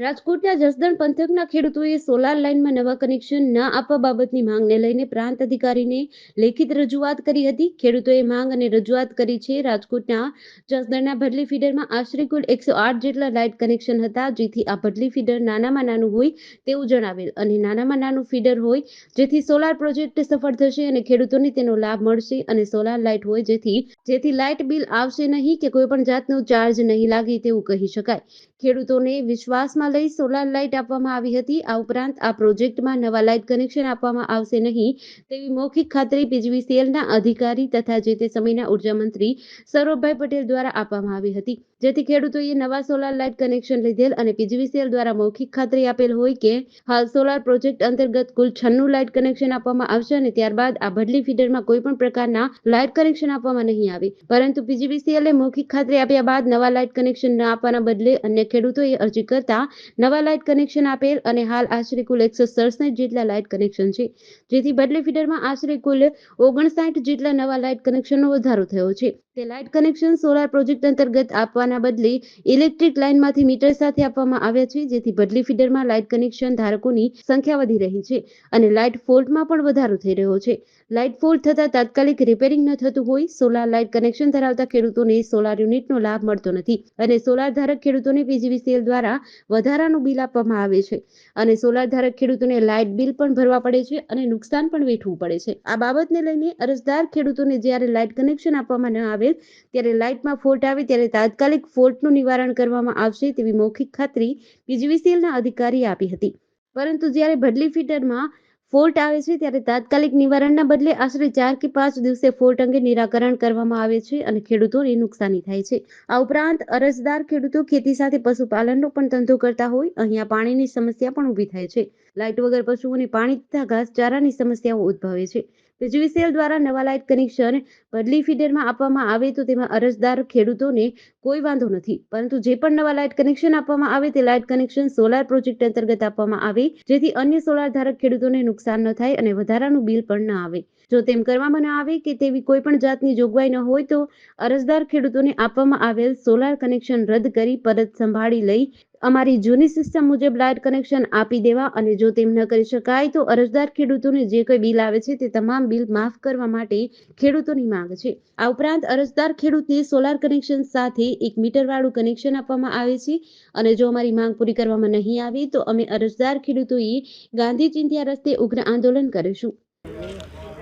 રાજકોટના જસદણ પંથકના ખેડૂતોએ સોલાર લાઇનમાં નવા કનેક્શન ન આપવા બાબતની માંગને લઈને પ્રાંત અધિકારીને લેખિત રજૂઆત કરી હતી. ખેડૂતોએ માંગ અને રજૂઆત કરી છે, રાજકોટના જસદણના ભડલી ફીડરમાં આશરે કુલ એકસો આઠ જેટલા લાઇટ કનેક્શન હતા, જેથી આ ભડલી ફીડર નાનામાં નાનું હોય તેવું જણાવેલ અને નાનામાં નાનું ફીડર હોય જેથી સોલાર પ્રોજેક્ટ સફળ થશે અને ખેડૂતોને તેનો લાભ મળશે અને સોલાર લાઇટ હોય જેથી જેથી લાઇટ બિલ આવશે નહીં કે કોઈ પણ જાતનો ચાર્જ નહીં લાગે તેવું કહી શકાય. ખેડૂતોને વિશ્વાસમાં લઈ સોલાર લાઇટ આપવામાં આવી હતી. આ ઉપરાંત આ પ્રોજેક્ટમાં નવા લાઇટ કનેક્શન આપવામાં આવશે નહીં તેવી મૌખિક ખાતરી પીજીવીસીએલના અધિકારી તથા જે તે સમયના ઊર્જા મંત્રી સૌરભભાઈ પટેલ દ્વારા આપવામાં આવી હતી. જેથી ખેડૂતોએ નવા સોલાર લાઇટ કનેક્શન લીધેલ અને પીજીવીસીએલ દ્વારા મૌખિક ખાતરી આપેલ હોય કે હાલ સોલાર પ્રોજેક્ટ અંતર્ગત કુલ છન્નું લાઇટ કનેક્શન આપવામાં આવશે અને ત્યારબાદ આ ભડલી ફીડરમાં કોઈ પણ પ્રકારના લાઇટ કનેક્શન આપવામાં નહીં આવે. પરંતુ પીજીવીસીએલે મૌખિક ખાતરી આપ્યા બાદ નવા લાઇટ કનેક્શન ન આપવાના બદલે અન્ય ખેડૂતોએ અરજી કરતા નવા લાઇટ કનેક્શન આપેલ અને હાલ આશરે કુલ એકસો સડસઠ જેટલા લાઇટ કનેક્શન છે. જેથી બદલી ફીડરમાં આશરે કુલ ઓગણસાઠ જેટલા નવા લાઇટ કનેક્શનનો વધારો થયો છે. તે લાઇટ કનેક્શન સોલાર પ્રોજેક્ટ અંતર્ગત આપવાના બદલે ઇલેક્ટ્રિક લાઇનમાંથી મીટર સાથે આપવામાં આવ્યા છે, જેથી બદલી ફીડરમાં લાઇટ કનેક્શન ધારકોની સંખ્યા વધી રહી છે અને લાઇટ ફોલ્ટમાં પણ વધારો થઈ રહ્યો છે. લાઇટ ફોલ્ટ થતાં તાત્કાલિક રિપેરિંગ ન થતું હોય, સોલાર લાઇટ કનેક્શન ધરાવતા ખેડૂતોને સોલાર યુનિટનો લાભ મળતો નથી અને સોલાર ધારક ખેડૂતોને પીજીવીસીએલ દ્વારા વધારાનું બિલ આપવામાં આવે છે અને સોલાર ધારક ખેડૂતોને લાઇટ બિલ પણ ભરવા પડે છે અને નુકસાન પણ વેઠવું પડે છે. આ બાબતને લઈને અરજદાર ખેડૂતોને જ્યારે લાઇટ કનેક્શન આપવામાં ન આવે ત્યારે લાઇટમાં ફોલ્ટ આવે ત્યારે તાત્કાલિક ફોલ્ટનું નિવારણ કરવામાં આવશે તેવી મૌખિક ખાતરી પીજીવીસીએલના અધિકારીએ આપી હતી. પરંતુ જ્યારે ભડલી ફીડરમાં ફોલ્ટ આવે છે, ત્યારે તાત્કાલિક નિવારણના બદલે આશરે ચાર કે પાંચ દિવસે ફોલ્ટ અંગે નિરાકરણ કરવામાં આવે છે અને ખેડૂતોને નુકસાની થાય છે. આ ઉપરાંત અરજદાર ખેડૂતો ખેતી સાથે પશુપાલનનો પણ ધંધો કરતા હોય, અહીંયા પાણીની સમસ્યા પણ ઊભી થાય છે. લાઇટ વગર પશુઓને પાણી તથા ઘાસચારાની સમસ્યાઓ ઉદ્ભવે છે. પીજીવીસીએલ દ્વારા નવા લાઇટ કનેક્શન બદલી ફીડરમાં આપવામાં આવે તો તેમાં અરજદાર ખેડૂતોને કોઈ વાંધો નથી. પરંતુ જે પણ નવા લાઇટ કનેક્શન આપવામાં આવે તે લાઇટ કનેક્શન સોલાર પ્રોજેક્ટ અંતર્ગત આપવામાં આવે, જેથી અન્ય સોલાર ધારક ખેડૂતોને નુકસાન ન થાય અને વધારાનું બિલ પણ ન આવે. જો તેમ કરવામાં ન આવે કે તેવી કોઈ પણ જાતની જોગવાઈ ન હોય તો અરજદાર ખેડૂતોને આપવામાં આવેલ સોલાર કનેક્શન રદ કરી પરત સંભાળી લઈ અમારી જૂની સિસ્ટમ મુજબ લાઇટ કનેક્શન આપી દેવા અને જો તેમ ન કરી શકાય તો અરજદાર ખેડૂતોને જે કોઈ બિલ આવે છે તે તમામ બિલ માફ કરવા માટે ખેડૂતોની માંગ છે. આ ઉપરાંત અરજદાર ખેડૂતને સોલાર કનેક્શન સાથે એક મીટરવાળું કનેક્શન આપવામાં આવે છે અને જો અમારી માંગ પૂરી કરવામાં નહીં આવે તો અમે અરજદાર ખેડૂતોએ ગાંધી ચિંધ્યા રસ્તે ઉગ્ર આંદોલન કરીશું.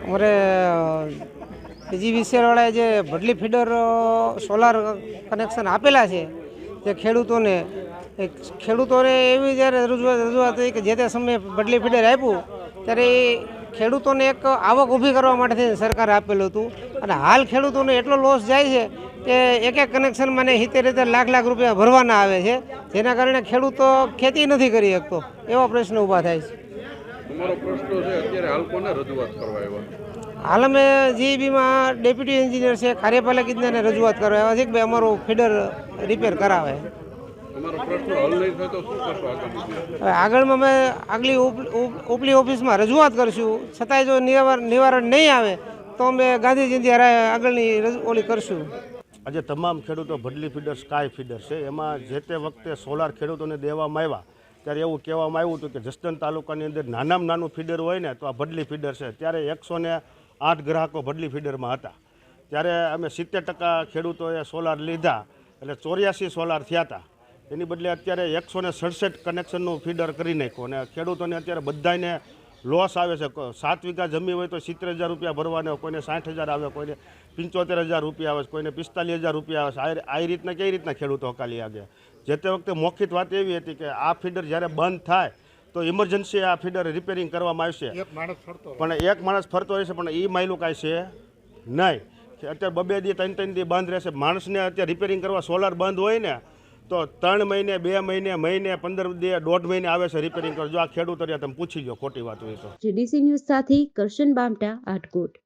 અમારે પીજીવીસીએલવાળાએ જે ભડલી ફીડર સોલાર કનેક્શન આપેલા છે તે ખેડૂતોને ખેડૂતોને એવી જ્યારે રજૂઆત રજૂઆત થઈ કે જે તે સમયે બદલી ફીડર આપ્યું ત્યારે એ ખેડૂતોને એક આવક ઊભી કરવા માટે સરકાર આપેલું હતું. અને હાલ ખેડૂતોને એટલો લોસ જાય છે કે એક એક કનેક્શનમાં મને સિત્તેર સિત્તેર લાખ લાખ રૂપિયા ભરવાના આવે છે. જેના કારણે ખેડૂતો ખેતી નથી કરી શકતો. એવા પ્રશ્ન ઊભા થાય છે. હાલ અમે જીઈબીમાં ડેપ્યુટી એન્જિનિયર છે કાર્યપાલક ઇજનેરને રજૂઆત કરવા આવ્યા છે કે ભાઈ અમારું ફીડર રિપેર કરાવે. આગળમાં અમે આગલી ઉપ- ઉપ- ઉપલી ઓફિસમાં રજૂઆત કરશું. છતાંય જો નિવારણ નિવારણ નહીં આવે તો અમે ગાંધીજી આગળની રજૂ- ઓલી કરશું. આજે તમામ ખેડૂતો ભડલી ફીડર સ્કાય ફીડર છે. એમાં જે તે વખતે સોલાર ખેડૂતોને દેવામાં આવ્યા ત્યારે એવું કહેવામાં આવ્યું હતું કે જસદન તાલુકાની અંદર નાનામાં નાનું ફીડર હોય ને તો આ ભડલી ફીડર છે. ત્યારે એકસો ને આઠ ગ્રાહકો ભડલી ફીડરમાં હતા. ત્યારે અમે સિત્તેર ટકા ખેડૂતોએ સોલાર લીધા એટલે ચોર્યાસી સોલાર થયા હતા. એની બદલે અત્યારે એકસો ને સડસઠ કનેક્શનનું ફીડર કરી નાખ્યું અને ખેડૂતોને અત્યારે બધાને લોસ આવે છે. સાત વીઘા જમી હોય તો સિત્તેર હજાર રૂપિયા ભરવાના કોઈને સાઠ હજાર આવે કોઈને પંચોતેર હજાર રૂપિયા આવે છે કોઈને પિસ્તાલીસ હજાર રૂપિયા આવે. છે આ રીતના કઈ રીતના ખેડૂતો હકાલી આગે? જે તે વખતે મૌખિત વાત એવી હતી કે આ ફીડર જ્યારે બંધ થાય તો ઇમરજન્સી આ ફીડર રિપેરિંગ કરવામાં આવશે. પણ એક માણસ ફરતો રહેશે પણ એ માયલું કાંઈ છે નહીં. કે અત્યારે બબે દી ત્રણ ત્રણ દી બંધ રહેશે. માણસને અત્યારે રિપેરિંગ કરવા સોલાર બંધ હોય ને તો ત્રણ મહિને, બે મહિને મહિને, પંદર દે, દોઢ મહિને આવે છે રિપેરિંગ કરજો. આ ખેડૂત તમે પૂછી લો ખોટી વાત હોય તો. જીડીસી ન્યૂઝ સાથે કરશન બામટા આટકોટ.